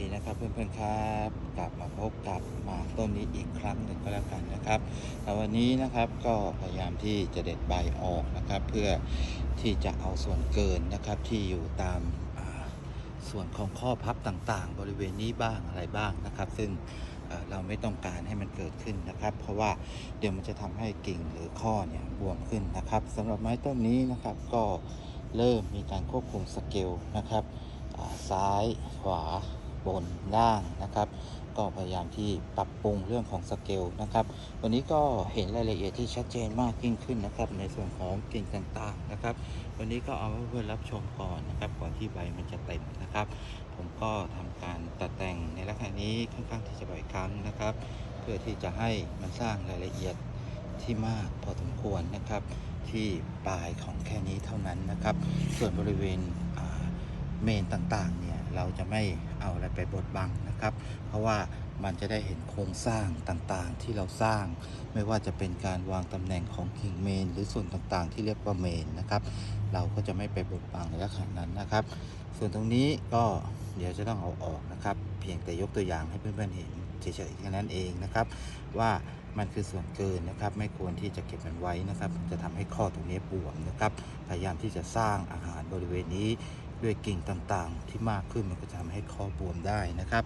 ดีนะครับเพื่อนๆครับกลับมาพบกับหมากต้นนี้อีกครั้งหนึ่งก็แล้วกันนะครับแต่วันนี้นะครับก็พยายามที่จะเด็ดใบออกนะครับ เพื่อที่จะเอาส่วนเกินนะครับที่อยู่ตามส่วนของข้อพับต่างๆ บริเวณนี้บ้างอะไรบ้างนะครับ ซึ่งเเราไม่ต้องการให้มันเกิดขึ้นนะครับ เพราะว่าเดี๋ยวมันจะทำให้กิ่งหรือข้อเนี่ยบวมขึ้นนะครับสำหรับไม้ต้นนี้นะครับก็เริ่มมีการควบคุมสเกลนะครับซ้ายขวา บนล่างนะครับ ก็พยายามที่ปรับปรุงเรื่องของสเกลนะครับ วันนี้ก็เห็นรายละเอียดที่ชัดเจนมากยิ่งขึ้นนะครับ ในส่วนของกิ่งต่างๆนะครับ วันนี้ก็เอาให้เพื่อนรับชมก่อนนะครับก่อนที่ใบมันจะเต็มนะครับ ผมก็ทำการตัดแต่งในลักษณะนี้ค่อนข้างที่จะบ่อยครั้งนะครับ เพื่อที่จะให้มันสร้างรายละเอียดที่มากพอสมควรนะครับที่ปลายของแค่นี้เท่านั้นนะครับ ส่วนบริเวณเมนต่างๆเนี่ย เราจะไม่เอาอะไรไปบดบังนะครับ เพราะว่ามันจะได้เห็นโครงสร้างต่างๆที่เราสร้าง ไม่ว่าจะเป็นการวางตำแหน่งของกิ่งเมน หรือส่วนต่างๆ ที่เรียกว่าเมนนะครับ เราก็จะไม่ไปบดบังในลักษณะนั้นนะครับ ส่วนตรงนี้ก็เดี๋ยวจะต้องเอาออกนะครับ เพียงแต่ยกตัวอย่างให้เพื่อนๆเห็นเฉยๆแค่นั้นเองนะครับ ว่ามันคือส่วนเกินนะครับ ไม่ควรที่จะเก็บมันไว้นะครับ จะทำให้ข้อตรงนี้บวมนะครับ พยายามที่จะสร้างอาหารบริเวณนี้ ด้วยกิ่งต่างๆ ที่มากขึ้นมันก็จะทำให้ข้อบวมได้นะครับ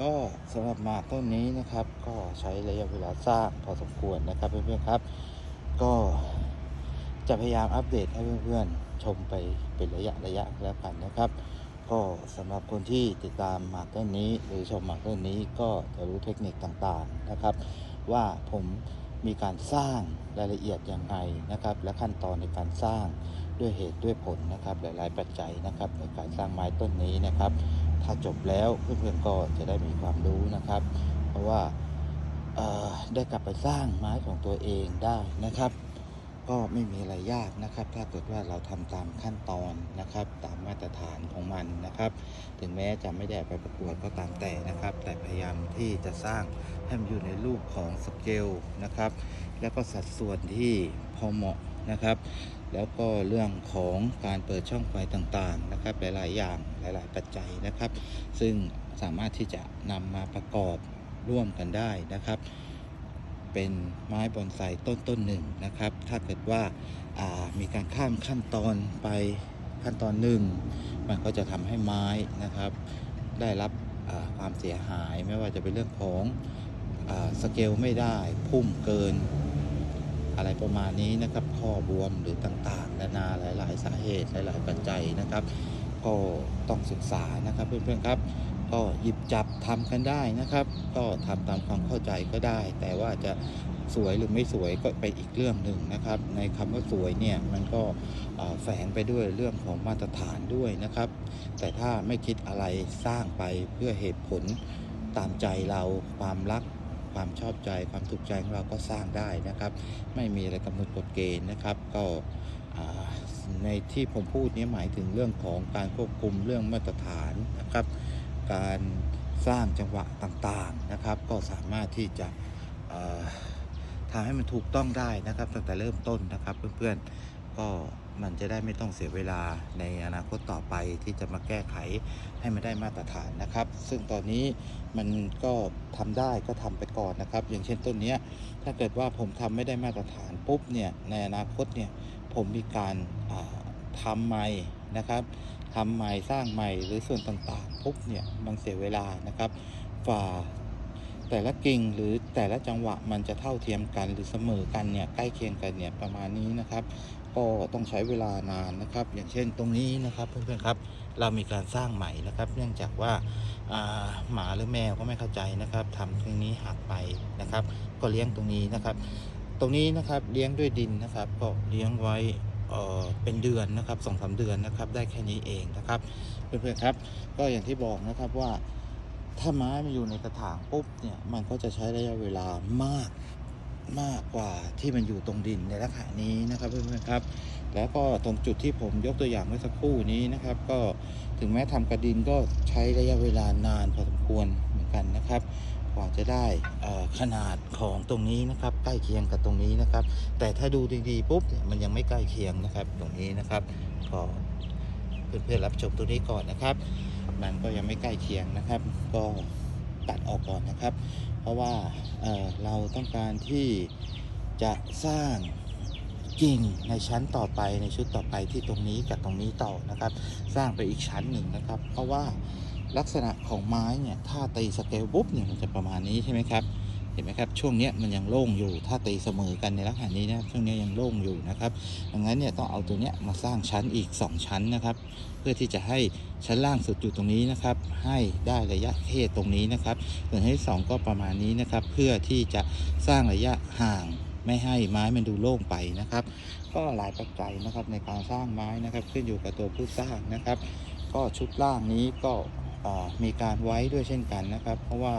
ก็สำหรับหมากต้นนี้นะครับ ก็ใช้ระยะเวลาสร้างพอสมควรนะครับเพื่อนๆครับ ก็จะพยายามอัปเดตให้เพื่อนๆชมไปเป็นระยะระยะแล้วกันนะครับ ก็สำหรับคนที่ติดตามหมากต้นนี้ หรือชมหมากต้นนี้ก็จะรู้เทคนิคต่างๆนะครับ ว่าผมมีการสร้างรายละเอียดอย่างไรนะครับ และขั้นตอนในการสร้าง ด้วยเหตุด้วยผลนะครับ หลาย ๆ ปัจจัยนะครับในการสร้างไม้ต้นนี้นะครับ ถ้าจบแล้วเพื่อนๆก็จะได้มีความรู้นะครับ เพราะว่าได้กลับไปสร้างไม้ของตัวเองได้นะครับ ก็ไม่มีอะไรยากนะครับ ถ้าเกิดว่าเราทำตามขั้นตอนนะครับ ตามมาตรฐานของมันนะครับ ถึงแม้จะไม่ได้ไปประกวดก็ตามแต่นะครับ แต่พยายามที่จะสร้างให้มันอยู่ในรูปของสเกลนะครับ แล้วก็สัดส่วนที่พอเหมาะ นะครับ แล้วก็เรื่องของการเปิดช่องไฟต่างๆนะครับ หลายๆอย่างหลาย ๆ ปัจจัยนะครับ ซึ่งสามารถที่จะนำมาประกอบร่วมกันได้นะครับ เป็นไม้บอนไซต้นต้นหนึ่งนะครับ ถ้าเกิดว่าามีการข้ามขั้นตอนไปขั้นตอนหนึ่งมันก็จะทำให้ไม้นะครับ ได้รับความเสียหายไม่ว่าจะเป็นเรื่องของอสเกลไม่ได้พุ่มเกิน อะไรประมาณนี้นะครับ ข้อบวมหรือต่างๆ นานาหลาย ๆ สาเหตุหลาย ๆ ปัจจัยนะครับ ก็ต้องศึกษานะครับเพื่อนๆครับ ก็หยิบจับทำกันได้นะครับ ก็ทำตามความเข้าใจก็ได้ แต่ว่าจะสวยหรือไม่สวยก็ไปอีกเรื่องหนึ่งนะครับ ในคำว่าสวยเนี่ยมันก็แฝงไปด้วยเรื่องของมาตรฐานด้วยนะครับ แต่ถ้าไม่คิดอะไรสร้างไปเพื่อเหตุผลตามใจเราความรัก ความชอบใจความถูกใจของเราก็สร้างได้นะครับ ไม่มีอะไรกำหนดกฎเกณฑ์นะครับ ก็ในที่ผมพูดนี้หมายถึงเรื่องของการควบคุมเรื่องมาตรฐานนะครับ การสร้างจังหวะต่างๆนะครับ ก็สามารถที่จะทำให้มันถูกต้องได้นะครับตั้งแต่เริ่มต้นนะครับเพื่อนๆก็ มันจะได้ไม่ต้องเสียเวลาในอนาคตต่อไปที่จะมาแก้ไขให้มันได้มาตรฐานนะครับ ซึ่งตอนนี้มันก็ทำได้ก็ทำไปก่อนนะครับ อย่างเช่นต้นนี้ถ้าเกิดว่าผมทำไม่ได้มาตรฐานปุ๊บเนี่ยในอนาคตเนี่ยผมมีการอ่าทำใหม่นะครับทำใหม่สร้างใหม่หรือส่วนต่างๆปุ๊บเนี่ยมันเสียเวลานะครับฝ่าแต่ละกิ่งหรือแต่ละจังหวะมันจะเท่าเทียมกันหรือเสมอกันเนี่ยใกล้เคียงกันเนี่ยประมาณนี้นะครับ ก็ต้องใช้เวลานานนะครับ อย่างเช่นตรงนี้นะครับเพื่อนๆครับ เรามีการสร้างใหม่นะครับ เนื่องจากว่าอ่าหมาหรือแมวก็ไม่เข้าใจนะครับทำตรงนี้หักไปนะครับ ก็เลี้ยงตรงนี้นะครับ ตรงนี้นะครับเลี้ยงด้วยดินนะครับ ก็เลี้ยงไว้เอ่อเป็นเดือนนะครับสองสาเดือนนะครับ ได้แค่นี้เองนะครับ เพื่อนๆครับ ก็อย่างที่บอกนะครับว่าถ้าไม้มันอยู่ในกระถางปุ๊บเนี่ยมันก็จะใช้ระยะเวลามาก มากกว่าที่มันอยู่ตรงดินในลักษณะนี้นะครับเพื่อนๆครับ แล้วก็ตรงจุดที่ผมยกตัวอย่างเมื่อสักครู่นี้นะครับ ก็ถึงแม้ทำกระดินก็ใช้ระยะเวลานานพอสมควรเหมือนกันนะครับกว่าจะได้ขนาดของตรงนี้นะครับ ใกล้เคียงกับตรงนี้นะครับ แต่ถ้าดูดีๆปุ๊บเนี่ยมันยังไม่ใกล้เคียงนะครับ ตรงนี้นะครับก็เพื่อนๆรับชมตรงนี้ก่อนนะครับ มันก็ยังไม่ใกล้เคียงนะครับ ก็ตัดออกก่อนนะครับ เพราะว่าเเราต้องการที่จะสร้างกิ่งในชั้นต่อไปในชุดต่อไปที่ตรงนี้กับตรงนี้ต่อนะครับ สร้างไปอีกชั้นหนึ่งนะครับ เพราะว่าลักษณะของไม้เนี่ยถ้าตีสเกลปุ๊บเนี่ยมันจะประมาณนี้ใช่ไหมครับ ห็นไหมครับช่วงนี้มันยังโล่งอยู่ถ้าตีเสมอกันในลักษณะนี้นะครับช่วงนี้ยังโล่งอยู่นะครับดังนั้นเนี่ยต้องเอาตัวเนี้ยมาสร้างชั้นอีก 2 ชั้นนะครับ เพื่อที่จะให้ชั้นล่างสุดอยู่ตรงนี้นะครับ ให้ได้ระยะเขตตรงนี้นะครับ ส่วนที่สองก็ประมาณนี้นะครับ เพื่อที่จะสร้างระยะห่างไม่ให้ไม้มันดูโล่งไปนะครับ ก็หลายปัจจัยนะครับในการสร้างไม้นะครับ ขึ้นอยู่กับตัวผู้สร้างนะครับ ก็ชุดล่างนี้ก็มีการไว้ด้วยเช่นกันนะครับ เพราะว่า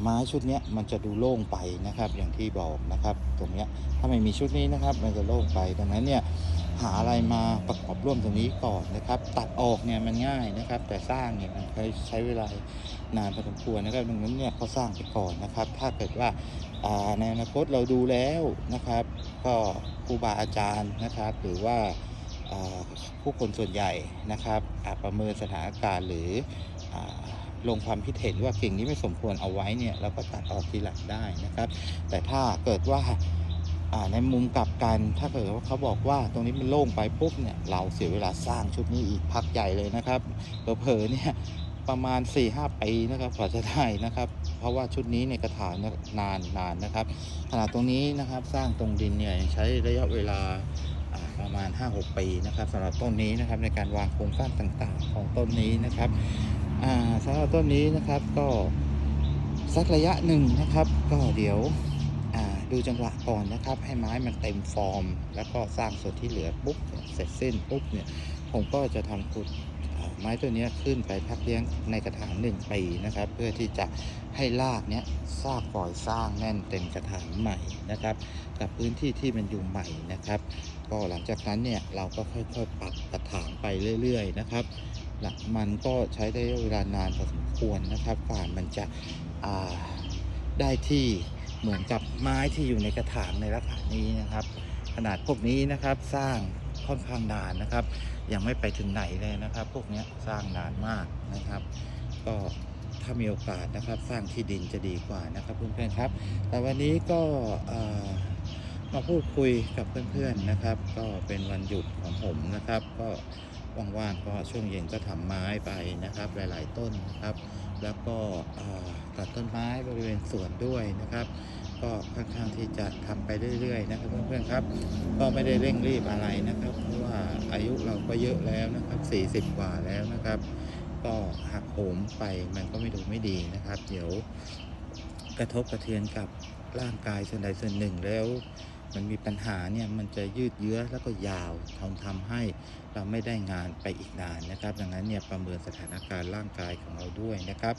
ไม้ชุดนี้มันจะดูโล่งไปนะครับ อย่างที่บอกนะครับ ตรงนี้ถ้าไม่มีชุดนี้นะครับ มันจะโล่งไปดังนั้นเนี่ยหาอะไรมาประกอบร่วมตรงนี้ก่อนนะครับ ตัดออกเนี่ยมันง่ายนะครับ แต่สร้างเนี่ยมันใช้เวลานานพอสมควรนะครับดังนั้นเนี่ยเขาสร้างไปก่อนนะครับ ถ้าเกิดว่าในอนาคตเราดูแล้วนะครับ ก็ครูบาอาจารย์นะครับ หรือว่าผู้คนส่วนใหญ่นะครับประเมินสถานการณ์หรือ ลงความคิดเห็นว่ากิ่งนี้ไม่สมควรเอาไว้เนี่ยเราก็ตัดออกทีหลังได้นะครับ แต่ถ้าเกิดว่าในมุมกลับกันถ้าเกิดว่าเขาบอกว่าตรงนี้มันโล่งไปปุ๊บเนี่ยเราเสียเวลาสร้างชุดนี้อีกพักใหญ่เลยนะครับเผลอเนี่ยประมาณ 4-5 ปีนะครับกว่าจะได้นะครับ เพราะว่าชุดนี้เนี่ยกระถางเนี่ยนานนานนะครับขนาดตรงนี้นะครับสร้างตรงดินเนี่ยใช้ระยะเวลาประมาณ 5-6 ปีนะครับสำหรับต้นนี้นะครับในการวางโครงสร้างต่างๆ ของต้นนี้นะครับ สำหรับต้นนี้นะครับก็สักระยะหนึ่งนะครับ ก็เดี๋ยวดูจังหวะก่อนนะครับ ให้ไม้มันเต็มฟอร์ม แล้วก็สร้างส่วนที่เหลือปุ๊บเสร็จสิ้นปุ๊บเนี่ยผมก็จะทำขุดไม้ตัวนี้ขึ้นไปพักเลี้ยงในกระถางหนึ่งปีนะครับ เพื่อที่จะให้รากเนี้ยสร้างปล่อยสร้างแน่นเต็มกระถางใหม่นะครับ กับพื้นที่ที่มันอยู่ใหม่นะครับ ก็หลังจากนั้นเนี่ยเราก็ค่อยๆปรับกระถางไปเรื่อย ๆ นะครับ ลักมันก็ใช้ได้เวลานานพอสมควรนะครับกว่ามันจะได้ที่เหมือนกับไม้ที่อยู่ในกระถางในลักษณะนี้นะครับ ขนาดพวกนี้นะครับสร้างค่อนข้างนานนะครับ ยังไม่ไปถึงไหนเลยนะครับ พวกนี้สร้างนานมากนะครับ ก็ถ้ามีโอกาสนะครับสร้างที่ดินจะดีกว่านะครับเพื่อนๆครับ แต่วันนี้ก็ มาพูดคุยกับเพื่อนๆนะครับ ก็เป็นวันหยุดของผมนะครับ ก็ว่างๆก็ช่วงเย็นก็ทำไม้ไปนะครับ หลายๆต้นนะครับ แล้วก็ตัดต้นไม้บริเวณสวนด้วยนะครับ ก็ค่อนข้างที่จะทำไปเรื่อยๆนะครับเพื่อนๆครับ ก็ไม่ได้เร่งรีบอะไรนะครับ เพราะว่าอายุเราก็เยอะแล้วนะครับ 40 กว่าแล้วนะครับ ก็หักโหมไปมันก็ไม่ดูไม่ดีนะครับ เดี๋ยวกระทบกระเทือนกับร่างกายส่วนใดส่วนหนึ่งแล้ว มันมีปัญหาเนี่ยมันจะยืดเยื้อแล้วก็ยาวทำทำให้เราไม่ได้งานไปอีกนานนะครับ ดังนั้นเนี่ยประเมินสถานการณ์ร่างกายของเราด้วยนะครับ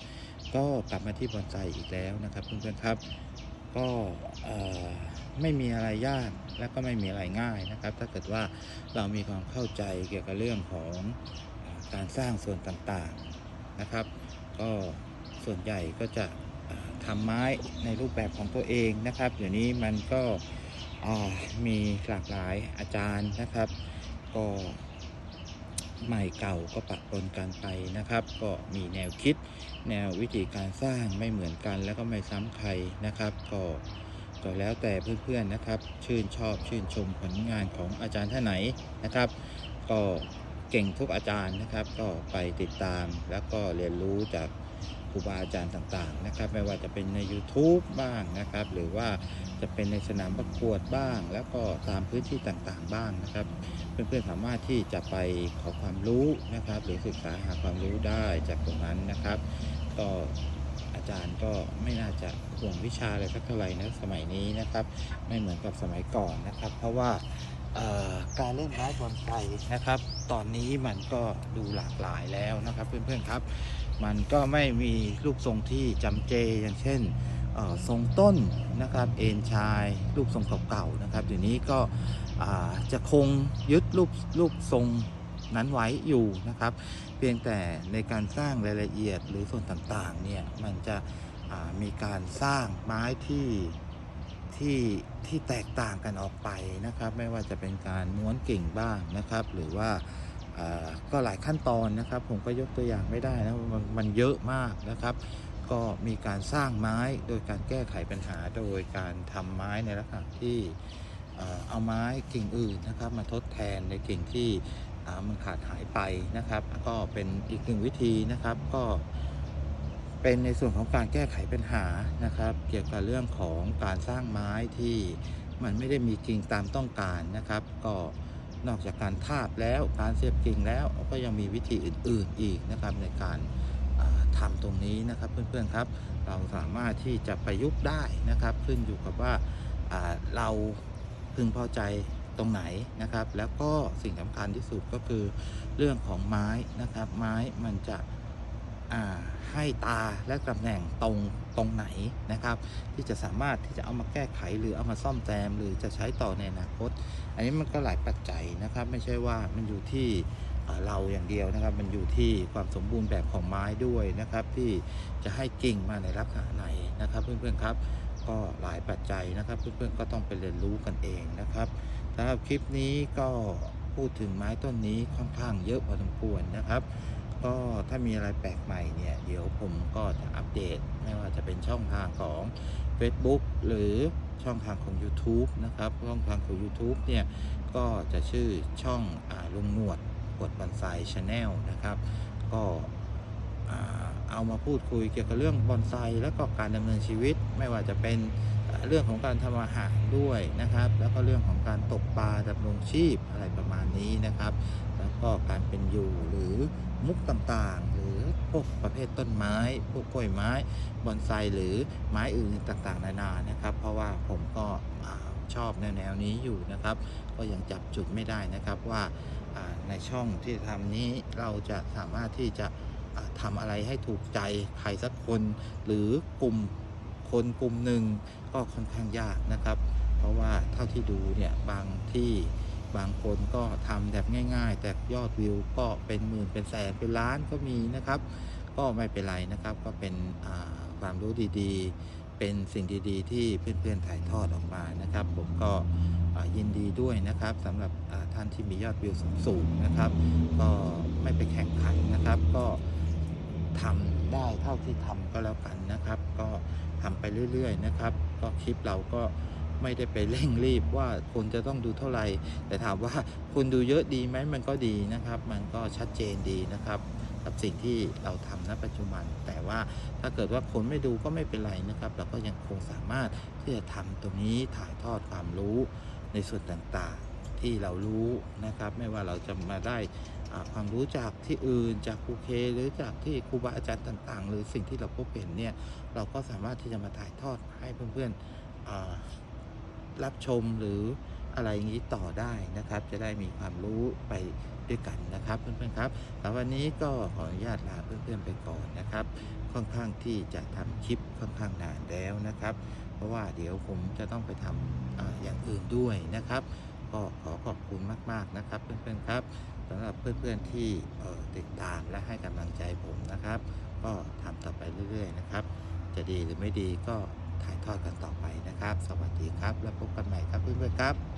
ก็กลับมาที่บอนไซอีกแล้วนะครับเพื่อนๆครับ ก็ไม่มีอะไรยากและก็ไม่มีอะไรง่ายนะครับ ถ้าเกิดว่าเรามีความเข้าใจเกี่ยวกับเรื่องของการสร้างส่วนต่างๆนะครับ ก็ส่วนใหญ่ก็จะทำไม้ในรูปแบบของตัวเองนะครับเดี๋ยวนี้มันก็ มีหลากหลายอาจารย์นะครับ ก็ใหม่เก่าก็ปะปนกันไปนะครับ ก็มีแนวคิดแนววิธีการสร้างไม่เหมือนกัน แล้วก็ไม่ซ้ำใครนะครับ ก็ก็แล้วแต่เพื่อนๆนะครับ ชื่นชอบชื่นชมผลงานของอาจารย์ท่านไหนนะครับ ก็เก่งทุกอาจารย์นะครับ ก็ไปติดตามแล้วก็เรียนรู้จาก รูบาอาจารย์ต่างๆนะครับ ไม่ว่าจะเป็นใน YouTube บ้างนะครับ หรือว่าจะเป็นในสนามประกวดบ้าง แล้วก็ตามพื้นที่ต่างๆบ้างนะครับ เพื่อนๆสามารถที่จะไปขอความรู้นะครับ หรือศึกษาหาความรู้ได้จากตรงนั้นนะครับ ก็อาจารย์ก็ไม่น่าจะห่วงวิชาอะไรสักเท่าไหร่นะสมัยนี้นะครับ ไม่เหมือนกับสมัยก่อนนะครับ เพราะว่าการเล่นไม้บอลไฟนะครับ ตอนนี้มันก็ดูหลากหลายแล้วนะครับเพื่อนๆครับ มันก็ไม่มีรูปทรงที่จำเจอย่างเช่นทรงต้นนะครับเอ็นชายรูปทรงเก่าๆนะครับเดี๋ยวนี้ก็จะคงยึดรูปรูปทรงนั้นไว้อยู่นะครับ เพียงแต่ในการสร้างรายละเอียดหรือส่วนต่างๆเนี่ยมันจะมีการสร้างไม้ที่ที่ที่แตกต่างกันออกไปนะครับ ไม่ว่าจะเป็นการม้วนกิ่งบ้างนะครับ หรือว่า ก็หลายขั้นตอนนะครับ ผมก็ยกตัวอย่างไม่ได้นะมันมันเยอะมากนะครับ ก็มีการสร้างไม้โดยการแก้ไขปัญหาโดยการทำไม้ในลักษณะที่เอาไม้กิ่งอื่นนะครับ มาทดแทนในกิ่งที่มันขาดหายไปนะครับ ก็เป็นอีกหนึ่งวิธีนะครับก็เป็นในส่วนของการแก้ไขปัญหานะครับ เกี่ยวกับเรื่องของการสร้างไม้ที่มันไม่ได้มีกิ่งตามต้องการนะครับ ก็ นอกจากการทาบแล้วการเสียบกิ่งแล้วก็ยังมีวิธีอื่น ๆอีกนะครับในการอ่าทำตรงนี้นะครับเพื่อนๆครับ เราสามารถที่จะประยุกต์ได้นะครับ ขึ้นอยู่กับว่าเราพึงพอใจตรงไหนนะครับ แล้วก็สิ่งสำคัญที่สุดก็คือเรื่องของไม้นะครับ ไม้มันจะ ให้ตาและตำแหน่งตรงตรงไหนนะครับ ที่จะสามารถที่จะเอามาแก้ไขหรือเอามาซ่อมแซมหรือจะใช้ต่อในอนาคต อันนี้มันก็หลายปัจจัยนะครับ ไม่ใช่ว่ามันอยู่ที่เราอย่างเดียวนะครับ มันอยู่ที่ความสมบูรณ์แบบของไม้ด้วยนะครับ ที่จะให้กิ่งมาในลักษณะไหนนะครับ เพื่อนๆครับ ก็หลายปัจจัยนะครับ เพื่อนๆก็ต้องไปเรียนรู้กันเองนะครับสำหรับคลิปนี้ก็พูดถึงไม้ต้นนี้ค่อนข้างเยอะพอสมควรนะครับ ก็ถ้ามีอะไรแปลกใหม่เนี่ย เดี๋ยวผมก็จะอัปเดต ไม่ว่าจะเป็นช่องทางของ Facebook หรือช่องทางของ YouTube นะครับ ช่องทางของ YouTube เนี่ย ก็จะชื่อช่องอลุงหนวดกดบันไซชาแนลนะครับ ก็เอามาพูดคุยเกี่ยวกับเรื่องบอนไซแล้วก็การดำเนินชีวิต ไม่ว่าจะเป็นเรื่องของการทำอาหารด้วยนะครับ แล้วก็เรื่องของการตกปลาดำรงชีพอะไรประมาณนี้นะครับ แล้วก็การเป็นอยู่หรือมุกต่างๆ หรือพวกประเภทต้นไม้ พวกกล้วยไม้บอนไซหรือไม้อื่นต่างๆ นานานะครับ เพราะว่าผมก็ชอบแนวๆนี้อยู่นะครับ ก็ยังจับจุดไม่ได้นะครับว่าในช่องที่ทำนี้เราจะสามารถที่จะอ่าทำอะไรให้ถูกใจใครสักคน หรือกลุ่มคนกลุ่มหนึ่งก็ค่อนข้างยากนะครับ เพราะว่าเท่าที่ดูเนี่ยบางที่ บางคนก็ทำแบบง่าย ๆ แต่ยอดวิวก็เป็นหมื่นเป็นแสนเป็นล้านก็มีนะครับ ก็ไม่เป็นไรนะครับ ก็เป็นความรู้ดีๆ เป็นสิ่งดีๆ ที่เพื่อนๆถ่ายทอดออกมานะครับ ผมก็ยินดีด้วยนะครับสำหรับท่านที่มียอดวิวสูงๆนะครับ ก็ไม่ไปแข่งขันนะครับ ก็ทำได้เท่าที่ทำก็แล้วกันนะครับ ก็ทำไปเรื่อยๆนะครับ ก็คลิปเราก็ ไม่ได้ไปเร่งรีบว่าคนจะต้องดูเท่าไหร่ แต่ถามว่าคนดูเยอะดีไหมมันก็ดีนะครับ มันก็ชัดเจนดีนะครับ กับสิ่งที่เราทำณปัจจุบัน แต่ว่าถ้าเกิดว่าคนไม่ดูก็ไม่เป็นไรนะครับ เราก็ยังคงสามารถที่จะทำตรงนี้ถ่ายทอดความรู้ในส่วนต่างๆที่เรารู้นะครับ ไม่ว่าเราจะมาได้ความรู้จากที่อื่นจากครูเค หรือจากที่ครูบาอาจารย์ต่าง ๆ หรือสิ่งที่เราพบเห็นเนี่ยเราก็สามารถที่จะมาถ่ายทอดให้เพื่อนๆ รับชมหรืออะไรอย่างนี้ต่อได้นะครับ จะได้มีความรู้ไปด้วยกันนะครับเพื่อนๆครับแต่วันนี้ก็ขออนุญาตลาเพื่อนๆไปก่อนนะครับ ค่อนข้างที่จะทำคลิปค่อนข้างนานแล้วนะครับ เพราะว่าเดี๋ยวผมจะต้องไปทำอาอย่างอื่นด้วยนะครับ ก็ขอขอบคุณมากๆนะครับ เพื่อนๆครับสำหรับเพื่อนๆที่ติดตามและให้กำลังใจผมนะครับ ก็ทำต่อไปเรื่อย ๆ นะครับ จะดีหรือไม่ดีก็ ถ่ายทอดกันต่อไปนะครับ สวัสดีครับ แล้วพบกันใหม่ครับเพื่อนๆครับ